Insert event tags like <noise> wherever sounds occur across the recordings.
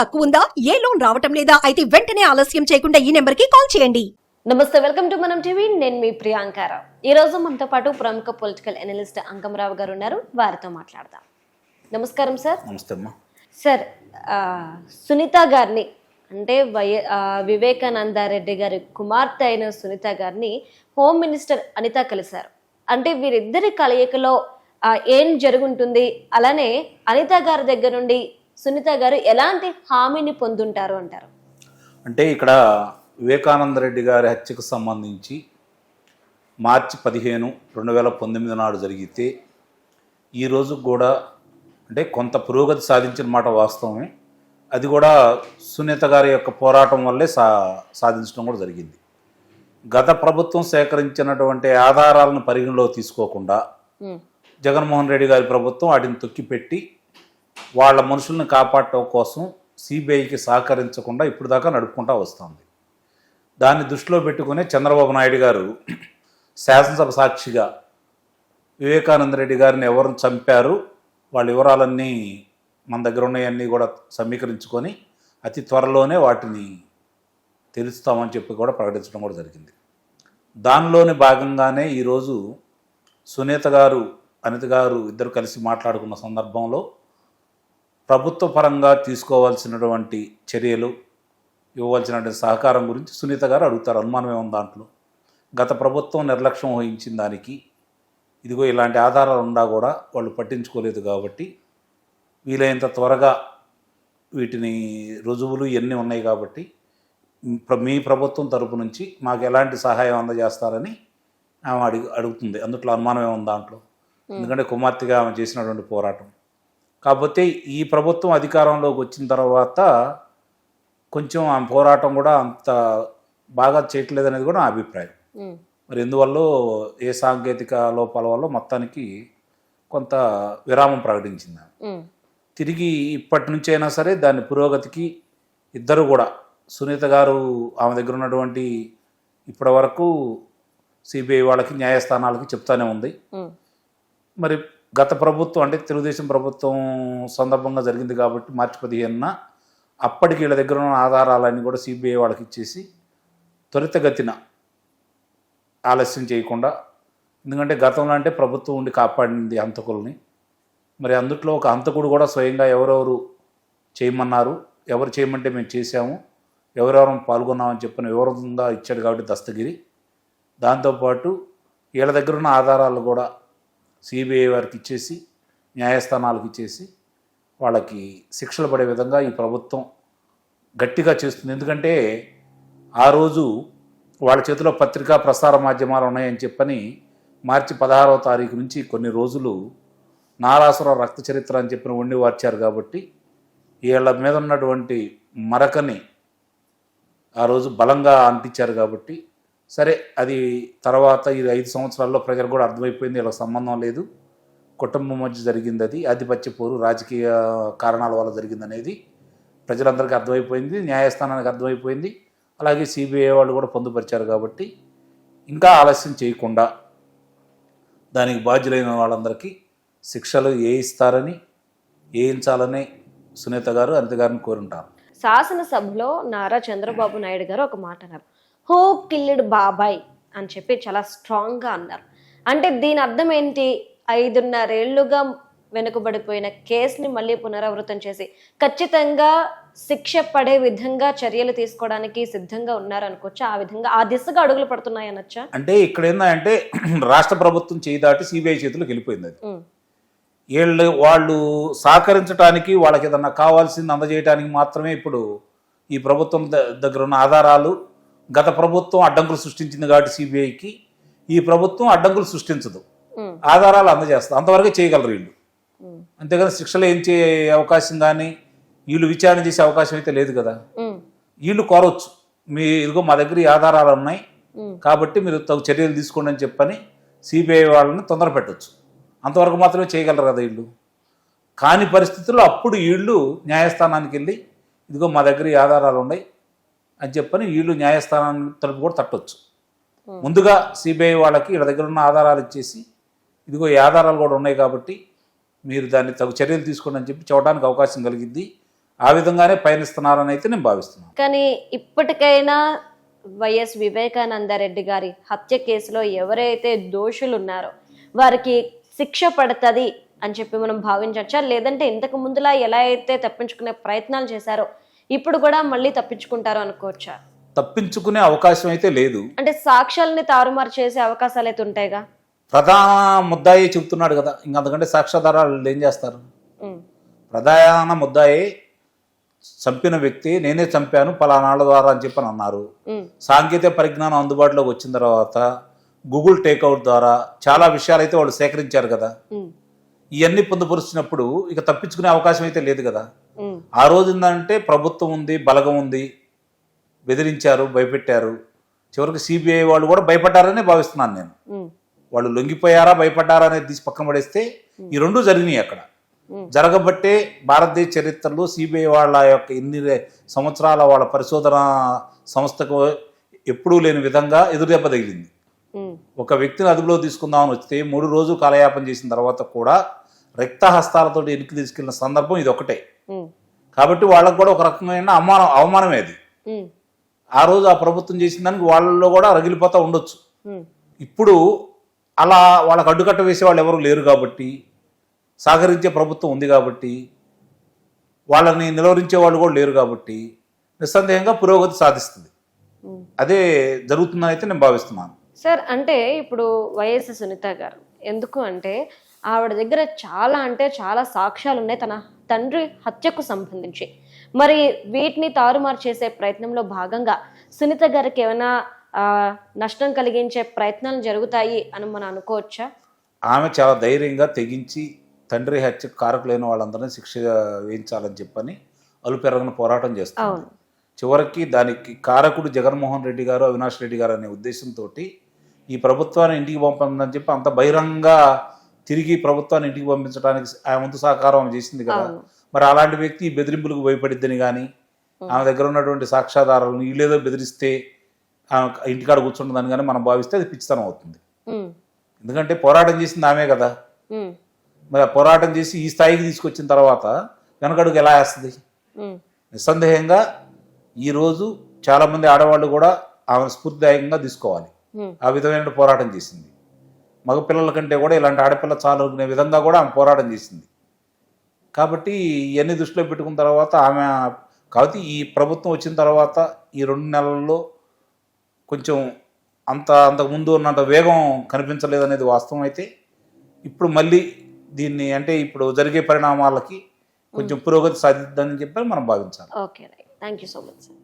తక్కువ ఉందా ఏ లోన్ రావటం లేదా? అయితే వెంటనే ఆలస్యం చేయకుండా ఈ నెంబర్కి కాల్ చేయండి. నమస్తే వెల్కమ్ టు మనం టీవీ. నేను మీ ప్రియాంకారావు ఈ రోజు మనతో పాటు ప్రముఖ పొలిటికల్ అనలిస్ట్ అంకమరావు గారు ఉన్నారు. వారితో మాట్లాడదాం. నమస్కారం సార్. నమస్తే అమ్మా. సార్ సునీత గారిని అంటే వై ఆ, వివేకానందారెడ్డి గారి కుమార్తె అయిన సునీత గారిని హోమ్ మినిస్టర్ అనిత కలిశారు. అంటే వీరిద్దరి కలయికలో ఏం జరుగుంటుంది? అలానే అనిత గారి దగ్గర నుండి సునీత గారు ఎలాంటి హామీని పొందుంటారు అంటారు? అంటే ఇక్కడ వివేకానంద రెడ్డి గారి హత్యకు సంబంధించి మార్చి పదిహేను రెండు వేల పంతొమ్మిది నాడు జరిగితే ఈరోజు కూడా అంటే కొంత పురోగతి సాధించిన మాట వాస్తవమే. అది కూడా సునీత గారి యొక్క పోరాటం వల్లే సా సాధించడం కూడా జరిగింది. గత ప్రభుత్వం సేకరించినటువంటి ఆధారాలను పరిగణలోకి తీసుకోకుండా జగన్మోహన్ రెడ్డి గారి ప్రభుత్వం వాటిని తొక్కిపెట్టి వాళ్ళ మనుషుల్ని కాపాడటం కోసం సిబిఐకి సహకరించకుండా ఇప్పుడు దాకా నడుపుకుంటా వస్తుంది. దాన్ని దృష్టిలో పెట్టుకుని చంద్రబాబు నాయుడు గారు శాసనసభ సాక్షిగా వివేకానంద రెడ్డి గారిని ఎవరిని చంపారు వాళ్ళ వివరాలన్నీ మన దగ్గర ఉన్నాయన్నీ కూడా సమీకరించుకొని అతి త్వరలోనే వాటిని తెలుస్తామని చెప్పి కూడా ప్రకటించడం కూడా జరిగింది. దానిలోని భాగంగానే ఈరోజు సునీత గారు అనిత గారు ఇద్దరు కలిసి మాట్లాడుకున్న సందర్భంలో ప్రభుత్వ పరంగా తీసుకోవాల్సినటువంటి చర్యలు ఇవ్వవలసినటువంటి సహకారం గురించి సునీత గారు అడుగుతారు. అనుమానం ఏముంది దాంట్లో. గత ప్రభుత్వం నిర్లక్ష్యం వహించిన దానికి ఇదిగో ఇలాంటి ఆధారాలు ఉన్నా కూడా వాళ్ళు పట్టించుకోలేదు కాబట్టి వీలైనంత త్వరగా వీటిని రుజువులు ఇవన్నీ ఉన్నాయి కాబట్టి మీ ప్రభుత్వం తరపు నుంచి మాకు ఎలాంటి సహాయం అందజేస్తారని ఆమె అడుగు అడుగుతుంది. అందుట్లో అనుమానం ఏముంది దాంట్లో. ఎందుకంటే కుమార్తెగా ఆమె చేసినటువంటి పోరాటం. కాకపోతే ఈ ప్రభుత్వం అధికారంలోకి వచ్చిన తర్వాత కొంచెం ఆమె పోరాటం కూడా అంత బాగా చేయట్లేదు అనేది కూడా నా అభిప్రాయం. మరి ఎందువల్ల ఏ సాంకేతిక లోపాల వల్ల మొత్తానికి కొంత విరామం ప్రకటించింది. తిరిగి ఇప్పటి నుంచి అయినా సరే దాని పురోగతికి ఇద్దరు కూడా సునీత గారు ఆమె దగ్గర ఉన్నటువంటి ఇప్పటి వరకు సిబిఐ వాళ్ళకి న్యాయస్థానాలకి చెప్తానే ఉంది. మరి గత ప్రభుత్వం అంటే తెలుగుదేశం ప్రభుత్వం సందర్భంగా జరిగింది కాబట్టి మార్చి పదిహేనున అప్పటికి వీళ్ళ దగ్గర ఉన్న ఆధారాలన్నీ కూడా సిబిఐ వాళ్ళకి ఇచ్చేసి త్వరితగతిన ఆలస్యం చేయకుండా ఎందుకంటే గతంలో అంటే ప్రభుత్వం ఉండి కాపాడింది హంతకుల్ని. మరి అందుట్లో ఒక హంతకుడు కూడా స్వయంగా ఎవరెవరు చేయమన్నారు ఎవరు చేయమంటే మేము చేశాము ఎవరెవరం పాల్గొన్నామని చెప్పిన వివరంగా ఇచ్చాడు కాబట్టి దస్తగిరి. దాంతోపాటు వీళ్ళ దగ్గర ఉన్న ఆధారాలు కూడా సిబిఐ వారికి ఇచ్చేసి న్యాయస్థానాలకు ఇచ్చేసి వాళ్ళకి శిక్షలు పడే విధంగా ఈ ప్రభుత్వం గట్టిగా చేస్తుంది. ఎందుకంటే ఆ రోజు వాళ్ళ చేతిలో పత్రికా ప్రసార మాధ్యమాలు ఉన్నాయని చెప్పని మార్చి పదహారవ తారీఖు నుంచి కొన్ని రోజులు నారాసుర రక్త చరిత్ర అని చెప్పిన వండి వార్చారు కాబట్టి వీళ్ళ మీద ఉన్నటువంటి మరకని ఆ రోజు బలంగా అంటించారు కాబట్టి సరే అది తర్వాత ఇది ఐదు సంవత్సరాల్లో ప్రజలు కూడా అర్థమైపోయింది ఇలా సంబంధం లేదు. కుటుంబం మధ్య జరిగింది అది ఆధిపత్య పోరు రాజకీయ కారణాల వల్ల జరిగింది అనేది ప్రజలందరికీ అర్థమైపోయింది న్యాయస్థానానికి అర్థమైపోయింది. అలాగే సిబిఐ వాళ్ళు కూడా పొందుపరిచారు కాబట్టి ఇంకా ఆలస్యం చేయకుండా దానికి బాధ్యులైన వాళ్ళందరికీ శిక్షలు వేయిస్తారని వేయించాలని సునీత గారు అనిత గారిని కోరుంటారు శాసనసభలో నారా చంద్రబాబు నాయుడు గారు ఒక మాట అన్నారు. హూ కిల్డ్ బాబాయ్ అని చెప్పి చాలా స్ట్రాంగ్గా అన్నారు. అంటే దీని అర్థం ఏంటి? ఐదున్నరేళ్ళుగా వెనుకబడిపోయిన కేసుని మళ్ళీ పునరావృతం చేసి ఖచ్చితంగా శిక్ష పడే విధంగా చర్యలు తీసుకోవడానికి సిద్ధంగా ఉన్నారు అనుకోవచ్చు ఆ విధంగా ఆ దిశగా అడుగులు పడుతున్నాయి అనొచ్చా అంటే ఇక్కడ ఏంటంటే <clears throat> రాష్ట్ర ప్రభుత్వం చేయి దాటి సిబిఐ చేతిలోకి వెళ్ళిపోయింది అది. వీళ్ళు వాళ్ళు సహకరించడానికి వాళ్ళకి ఏదన్నా కావాల్సింది అందజేయడానికి మాత్రమే ఇప్పుడు ఈ ప్రభుత్వం దగ్గర ఉన్న ఆధారాలు గత ప్రభుత్వం అడ్డంకులు సృష్టించింది కాబట్టి సిబిఐకి ఈ ప్రభుత్వం అడ్డంకులు సృష్టించదు. ఆధారాలు అందజేస్తుంది అంతవరకే చేయగలరు వీళ్ళు. అంతేగాని శిక్షలు ఏం చే అవకాశం కానీ వీళ్ళు విచారణ చేసే అవకాశం అయితే లేదు కదా. వీళ్ళు కోరవచ్చు మీ ఇదిగో మా దగ్గర ఈ ఆధారాలు ఉన్నాయి. కాబట్టి మీరు తగు చర్యలు తీసుకోండి అని చెప్పని సిబిఐ వాళ్ళని తొందర పెట్టచ్చు. అంతవరకు మాత్రమే చేయగలరు కదా వీళ్ళు. కాని పరిస్థితుల్లో అప్పుడు వీళ్ళు న్యాయస్థానానికి వెళ్ళి ఇదిగో మా దగ్గర ఈ ఆధారాలు ఉన్నాయి. అని చెప్పని వీళ్ళు న్యాయస్థానాన్ని తలుపు కూడా తట్టొచ్చు. ముందుగా సిబిఐ వాళ్ళకి వీళ్ళ దగ్గర ఉన్న ఆధారాలు ఇచ్చేసి ఇదిగో ఈ ఆధారాలు కూడా ఉన్నాయి కాబట్టి మీరు దాన్ని తగు చర్యలు తీసుకోండి అని చెప్పి చూడడానికి అవకాశం కలిగింది. ఆ విధంగానే పయనిస్తున్నారని అయితే నేను భావిస్తున్నాను. కానీ ఇప్పటికైనా వైఎస్ వివేకానందరెడ్డి గారి హత్య కేసులో ఎవరైతే దోషులు ఉన్నారో వారికి శిక్ష పడుతుంది అని చెప్పి మనం భావించవచ్చా? లేదంటే ఇంతకు ముందులా ఎలా అయితే తప్పించుకునే ప్రయత్నాలు చేశారో ఇప్పుడు కూడా మళ్ళీ తప్పించుకుంటారో అనుకోవచ్చా? తప్పించుకునే అవకాశం అయితే లేదు. అంటే సాక్ష్యాలని తారుమారు చేసే అవకాశాలు అయితే ఉంటాయిగా? ప్రధాన ముద్దాయి చెబుతున్నాడు కదా ఇంక అంతకంటే సాక్ష్యాధారాలు ఏం చేస్తారు? ప్రధాన ముద్దాయి చంపిన వ్యక్తి నేనే చంపాను పలానాళ్ళ ద్వారా అని చెప్పని అన్నారు. సాంకేతిక పరిజ్ఞానం అందుబాటులోకి వచ్చిన తర్వాత గూగుల్ టేక్అవుట్ ద్వారా చాలా విషయాలు అయితే వాళ్ళు సేకరించారు కదా. ఇవన్నీ పొందుపరుచినప్పుడు ఇక తప్పించుకునే అవకాశం అయితే లేదు కదా. ఆ రోజు ఏంటంటే ప్రభుత్వం ఉంది బలగం ఉంది బెదిరించారు భయపెట్టారు. చివరికి సిబిఐ వాళ్ళు కూడా భయపడ్డారనే భావిస్తున్నాను నేను. వాళ్ళు లొంగిపోయారా భయపడ్డారా అనేది తీసి పక్కన పడేస్తే ఈ రెండు జరిగినాయి అక్కడ. జరగబట్టే భారతదేశ చరిత్రలో సిబిఐ వాళ్ళ యొక్క ఇన్ని సంవత్సరాల వాళ్ళ పరిశోధన సంస్థకు ఎప్పుడూ లేని విధంగా ఎదురుదెబ్బ తగిలింది. ఒక వ్యక్తిని అదుపులో తీసుకుందామని వస్తే మూడు రోజులు కాలయాపన చేసిన తర్వాత కూడా రక్తహస్తాలతో ఎనికి తీసుకెళ్ళిన సందర్భం ఇది ఒకటే. కాబట్టి వాళ్ళకు కూడా ఒక రకమైన అవమానం అవమానమే అది. ఆ రోజు ఆ ప్రభుత్వం చేసిన దానికి వాళ్ళలో కూడా రగిలిపోతూ ఉండొచ్చు. ఇప్పుడు అలా వాళ్ళకు అడ్డుకట్ట వేసే వాళ్ళు ఎవరు లేరు కాబట్టి సహకరించే ప్రభుత్వం ఉంది కాబట్టి వాళ్ళని నిలువరించే వాళ్ళు కూడా లేరు కాబట్టి నిస్సందేహంగా పురోగతి సాధిస్తుంది. అదే జరుగుతుందని అయితే నేను భావిస్తున్నాను. సార్ అంటే ఇప్పుడు వైఎస్ సునీత గారు ఎందుకు అంటే ఆవిడ దగ్గర చాలా అంటే చాలా సాక్ష్యాలు ఉన్నాయి తన తండ్రి హత్యకు సంబంధించి. మరి వీటిని తారుమారు చేసే ప్రయత్నంలో భాగంగా సునీత గారికి ఏమైనా నష్టం కలిగించే ప్రయత్నాలు జరుగుతాయి అని మనం అనుకోవచ్చా? ఆమె చాలా ధైర్యంగా తెగించి తండ్రి హత్యకు కారకులైన వాళ్ళందరినీ శిక్ష వేయించాలని చెప్పని అలుపెరగని పోరాటం అవును. చివరికి దానికి కారకుడు జగన్మోహన్ రెడ్డి గారు అవినాష్ రెడ్డి గారు అనే ఉద్దేశంతో ఈ ప్రభుత్వాన్ని ఇంటికి పంపందని చెప్పి అంత బహిరంగ తిరిగి ప్రభుత్వాన్ని ఇంటికి పంపించడానికి ఆ వంతు సహకారం ఆమె చేసింది కదా. మరి అలాంటి వ్యక్తి బెదిరింపులకు భయపడిద్దని కానీ ఆమె దగ్గర ఉన్నటువంటి సాక్ష్యాధారాలను వీళ్ళేదో బెదిరిస్తే ఆమె ఇంటికాడ కూర్చుంటుందని కానీ మనం భావిస్తే అది పిచ్చితనం అవుతుంది. ఎందుకంటే పోరాటం చేసింది ఆమె కదా. మరి ఆ పోరాటం చేసి ఈ స్థాయికి తీసుకొచ్చిన తర్వాత వెనకడుగు ఎలా వేస్తుంది? నిస్సందేహంగా ఈరోజు చాలామంది ఆడవాళ్ళు కూడా ఆమె స్ఫూర్తిదాయకంగా తీసుకోవాలి. ఆ విధమైన పోరాటం చేసింది. మగపిల్లల కంటే కూడా ఇలాంటి ఆడపిల్ల చాలు అనుకునే విధంగా కూడా ఆమె పోరాటం చేసింది. కాబట్టి ఇవన్నీ దృష్టిలో పెట్టుకున్న తర్వాత ఆమె కాబట్టి ఈ ప్రభుత్వం వచ్చిన తర్వాత ఈ రెండు నెలల్లో కొంచెం అంత అంతకుముందు ఉన్నంత వేగం కనిపించలేదనేది వాస్తవం అయితే ఇప్పుడు మళ్ళీ దీన్ని అంటే ఇప్పుడు జరిగే పరిణామాలకి కొంచెం పురోగతి సాధిద్దని చెప్పి మనం భావించాలి. Okay right thank you so much sir.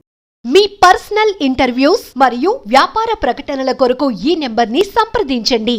Me personal interviews మరియు వ్యాపార ప్రకటనల కొరకు ఈ నెంబర్ని సంప్రదించండి.